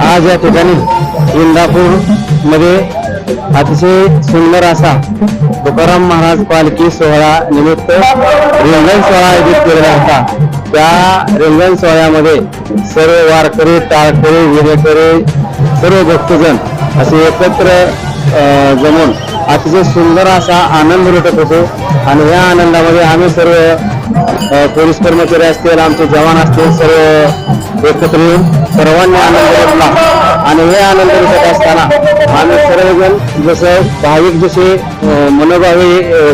आज या ठिकाणी इंदापूरमध्ये अतिशय सुंदर असा तुकाराम महाराज पालखी सोहळा निमित्त रिंगण सोहळा आयोजित केलेला होता. त्या रिंगण सोहळ्यामध्ये सर्व वारकरी टाळकरी विरेकरी सर्व भक्तजन असे एकत्र जमून अतिशय सुंदर असा आनंद लुटत होतो. आणि या आनंदामध्ये आम्ही सर्व पोलीस कर्मचारी असतील आमचे जवान असतील सर्व एकत्र येऊन सर्वांनी आनंद घेतला. आणि हे आनंद घेत असताना आम्ही सर्वजण जसं भाविक जसे मनोभावी मनोभावे अ,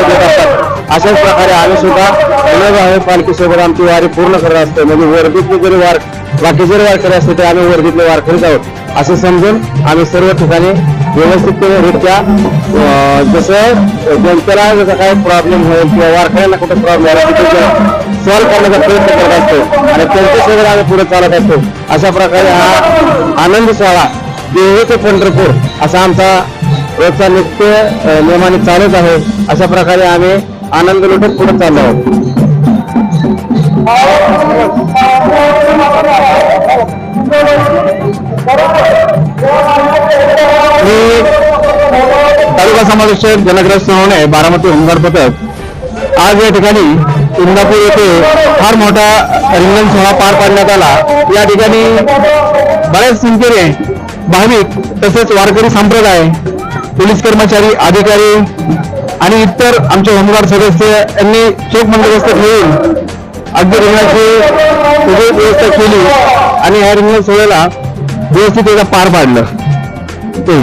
येत असतात अशाच प्रकारे आम्ही सुद्धा मनोभावे पालखीसोबत आमची वारी पूर्ण करत असतो. म्हणजे वर्दीतले जरी वार बाकी जरी वारकरी असते ते आम्ही वर्दीतले वारकरीच आहोत. असं समजून आम्ही सर्व ठिकाणी व्यवस्थितरित्या जसं जनतेला जसं काही प्रॉब्लेम होईल किंवा वारकऱ्यांना कुठं प्रॉब्लेम आला तिथे सॉल्व्ह करण्याचा प्रयत्न करत असतो. आणि त्यांच्यासोबत आम्ही पुढे चालत असतो. अशा प्रकारे हा आनंद सोहळा देहू ते पंढरपूर असा आमचा रोजचा नित्य नियमाने चालूच आहे. अशा प्रकारे आम्ही आनंद लुटत पुढे चाललो आहोत. तालुका समावेशक जनग्रस्त होणे बारामती होमगार्ड पथक. आज या ठिकाणी इंदापूर येथे फार मोठा रिंगण सोहळा पार पाडण्यात आला. या ठिकाणी बऱ्याच संख्येने भाविक तसेच वारकरी संप्रदाय पोलीस कर्मचारी अधिकारी आणि इतर आमचे होमगार्ड सदस्य यांनी चोख बंदोबस्त ठेवून अगदी रुग्णाची व्यवस्था केली आणि या रुग्ण सोहळ्याला व्यवस्थित एकदा पार पाडलं. ते